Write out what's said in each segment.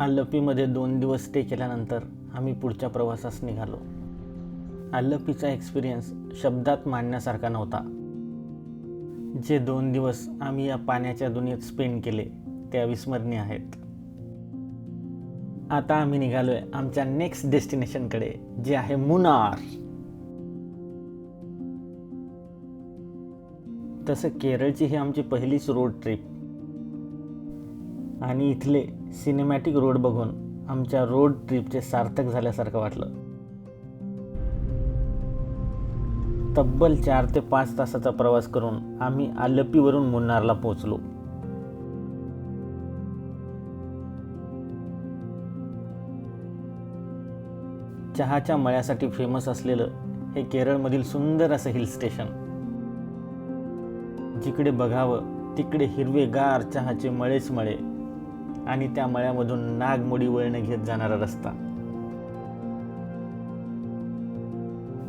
आलप्पीमध्ये दोन दिवस स्टे केल्यानंतर आम्ही पुढच्या प्रवासास निघालो. आलप्पीचा एक्सपिरियन्स शब्दात मांडण्यासारखा नव्हता. जे दोन दिवस आम्ही या पाण्याच्या दुनियेत स्पेंड केले ते अविस्मरणीय आहेत. आता आम्ही निघालोय आमच्या नेक्स्ट डेस्टिनेशनकडे जे आहे मुनार. तसं केरळची ही आमची पहिलीच रोड ट्रिप आणि इथले सिनेमॅटिक रोड बघून आमच्या रोड ट्रिपचे सार्थक झाल्यासारखं वाटलं. तब्बल चार ते पाच तासाचा प्रवास करून आम्ही आलपीवरून मुन्नारला पोहोचलो. चहाच्या मळ्यासाठी फेमस असलेलं हे केरळमधील सुंदर असं हिल स्टेशन जिकडे बघावं तिकडे हिरवेगार चहाचे मळेच मळे. आणि त्या मळ्यामधून नागमोडी वळणे घेत जाणारा रस्ता.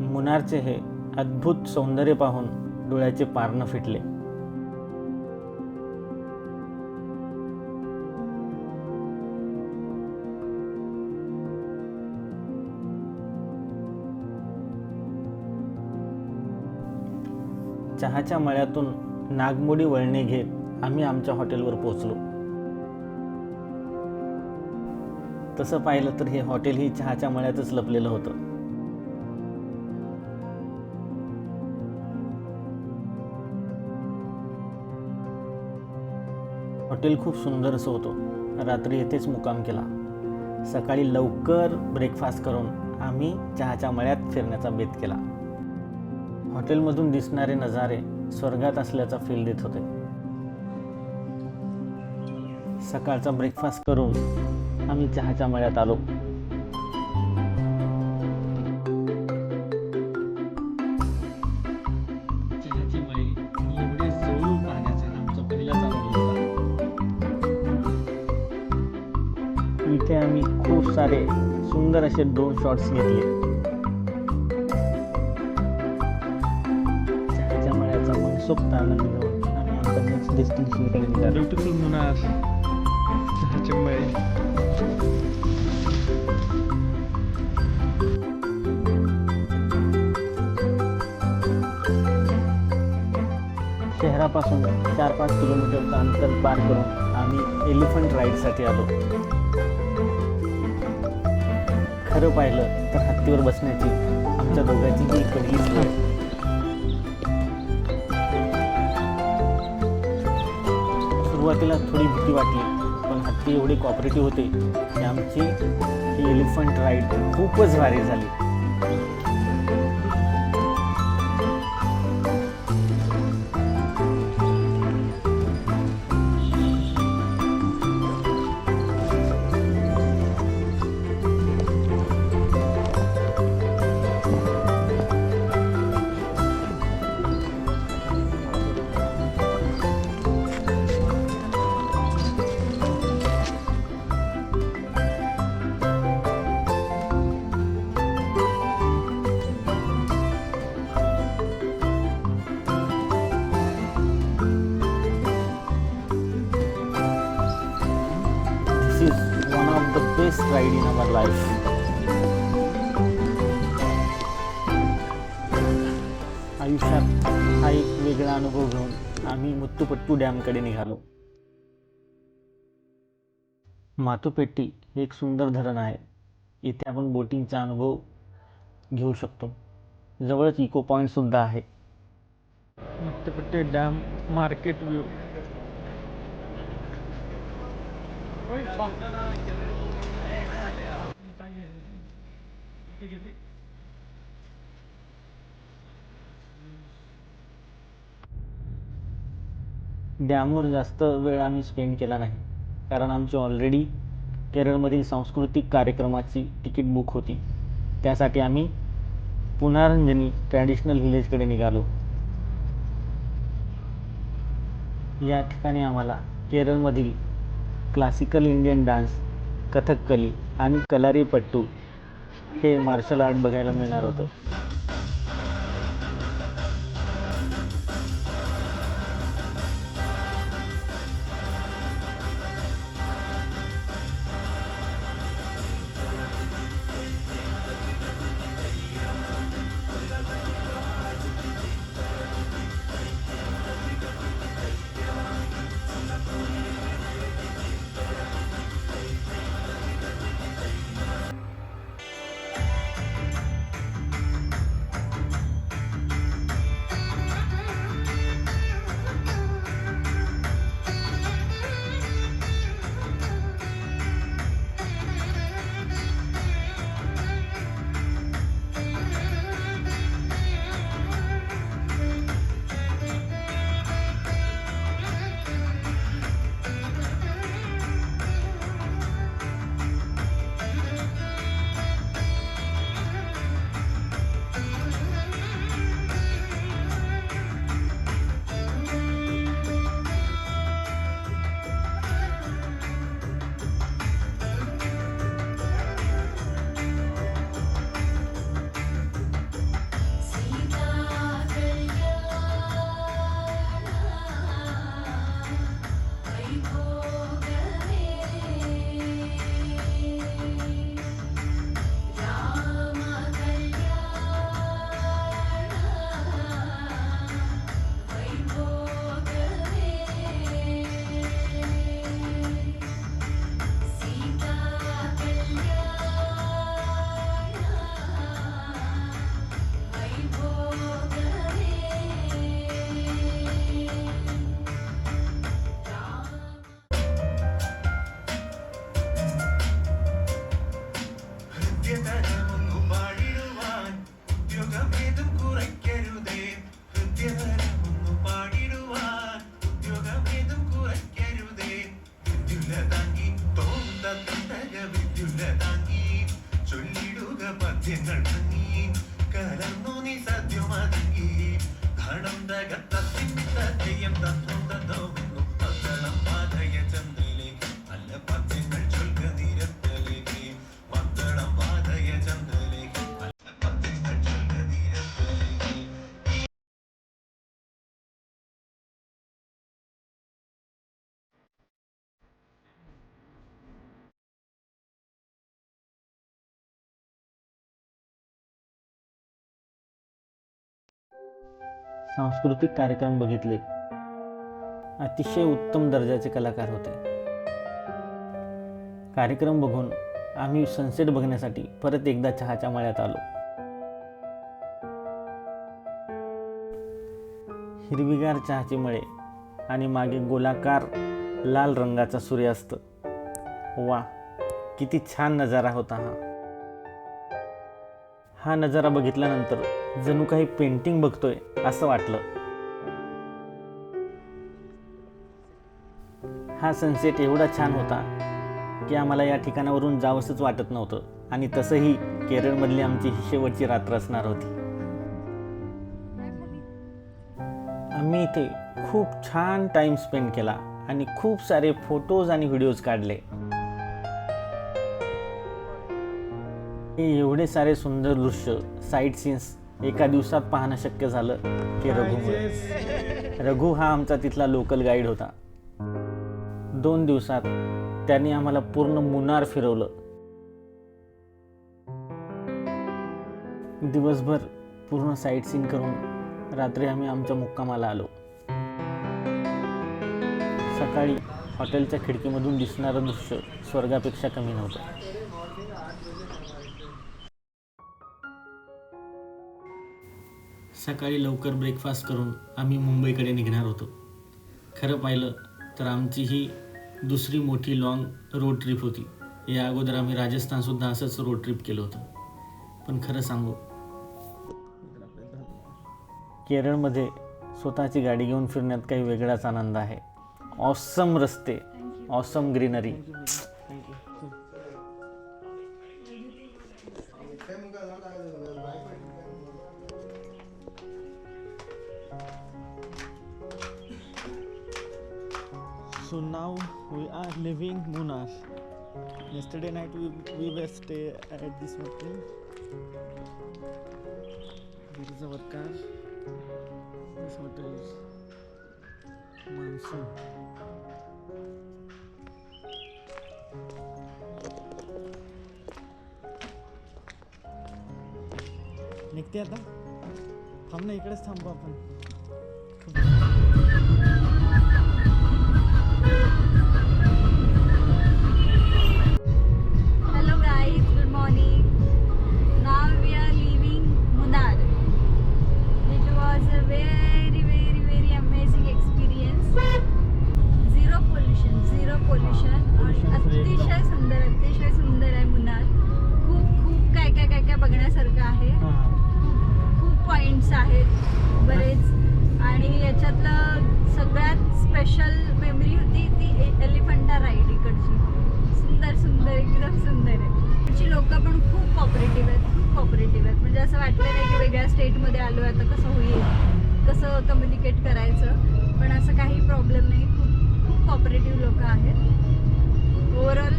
मुनारचे हे अद्भुत सौंदर्य पाहून डोळ्याचे पारणं फिटले. चहाच्या मळ्यातून नागमोडी वळणे घेत आम्ही आमच्या हॉटेलवर पोहोचलो. तसं पाहिलं तर हे हॉटेल ही चहाच्या मळ्यातच लपलेलं होतं. हॉटेल खूप सुंदर असं होतं. रात्री येथेच मुक्काम केला. सकाळी लवकर ब्रेकफास्ट करून आम्ही चहाच्या मळ्यात फिरण्याचा बेत केला. हॉटेलमधून दिसणारे नजारे स्वर्गात असल्याचा फील देत होते. सकाळचा ब्रेकफास्ट करून आम्ही चहाच्या मळ्यात आलो. आमचा इथे आम्ही खूप सारे सुंदर असे दोन शॉट्स घेतले. चहाच्या मळ्याचा मनसोक्त आनंद घेऊन आम्ही आमच्या नेक्स्ट डेस्टिनेशनकडे निघालो. ब्युटिफुल मळे शहरापासून चार पाच किलोमीटरचं अंतर पार करून आम्ही एलिफंट राईडसाठी आलो. खरं पाहिलं तर हत्तीवर बसण्याची आमच्या दोघांची ही पहिलीच वेळ. सुरुवातीला थोडी भीती वाटली. ती एवढी कॉपरेटिव्ह होते. की आमची ही एलिफंट राईड खूपच भारी झाली. Best in our life. आयुष्यात हा एक वेगळा अनुभव घेऊन आम्ही मुत्तुपट्टू डॅमकडे निघालो. मातुपेट्टी हे एक सुंदर धरण आहे. इथे आपण बोटिंगचा अनुभव घेऊ शकतो. जवळच इको पॉईंट सुद्धा आहे. Mattupetty dam market view. डॅमवर जास्त वेळ आम्ही स्पेंड केला नाही. कारण आमची ऑलरेडी केरळमधील सांस्कृतिक कार्यक्रमाची तिकीट बुक होती. त्यासाठी आम्ही पुनारंजनी ट्रॅडिशनल व्हिलेजकडे निघालो. या ठिकाणी आम्हाला केरळमधील क्लासिकल इंडियन डान्स कथकली आणि कलारीपट्टू हे मार्शल आर्ट बघायला मिळणार होतं. सांस्कृतिक कार्यक्रम बघितले. अतिशय उत्तम दर्जाचे कलाकार होते. कार्यक्रम बघून आम्ही सनसेट बघण्यासाठी परत एकदा चहाच्या मळ्यात आलो. हिरवीगार चहाचे मळे आणि मागे गोलाकार लाल रंगाचा सूर्यास्त. वा किती छान नजारा होता हा. हा नजारा बघितल्यानंतर जणू काही पेंटिंग बघतोय असं वाटलं. हा सनसेट एवढा छान होता की आम्हाला या ठिकाणावरून जावंसंच वाटत नव्हतं आणि तसंही केरळमधली आमची ही शेवटची रात्र असणार होती. आम्ही इथे खूप छान टाइम स्पेंड केला आणि खूप सारे फोटोज आणि व्हिडिओज काढले. हे एवढे सारे सुंदर दृश्य साईट सीन्स एका दिवसात पाहणं शक्य झालं की रघुमुळे रघु हा आमचा तिथला लोकल गाईड होता. दोन दिवसात त्यांनी आम्हाला पूर्ण मुनार फिरवलं. दिवसभर पूर्ण साईट सीन करून रात्री आम्ही आमच्या मुक्कामाला आलो. सकाळी हॉटेलच्या खिडकीमधून दिसणारं दृश्य स्वर्गापेक्षा कमी नव्हतं. सकाळी लवकर ब्रेकफास्ट करून आम्ही मुंबईकडे निघणार होतो. खरं पाहिलं तर आमची ही दुसरी मोठी लाँग रोड ट्रिप होती. या अगोदर आम्ही राजस्थानसुद्धा असंच रोड ट्रिप केलं होतं. पण खरं सांगू केरळमध्ये स्वतःची गाडी घेऊन फिरण्यात काही वेगळाच आनंद आहे. ऑसम रस्ते awesome greenery So now we are leaving Munar. Yesterday night we, we were stay at this hotel. This is our car. This hotel is Monsoon. निघते आता थांब ना इकडेच थांबू आपण लोक पण खूप कॉपरेटिव्ह आहेत खूप कॉपरेटिव्ह आहेत. म्हणजे असं वाटलं नाही की वेगळ्या स्टेटमध्ये आलो आता कसं होईल? कसं कम्युनिकेट करायचं? पण असं काही प्रॉब्लेम नाही. खूप खूप कॉपरेटिव्ह लोक आहेत. Overall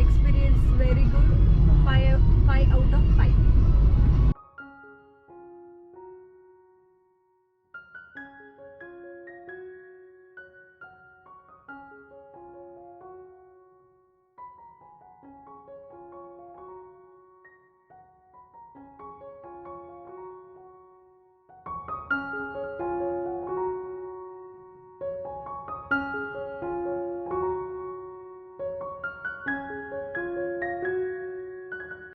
experience very good five five out of five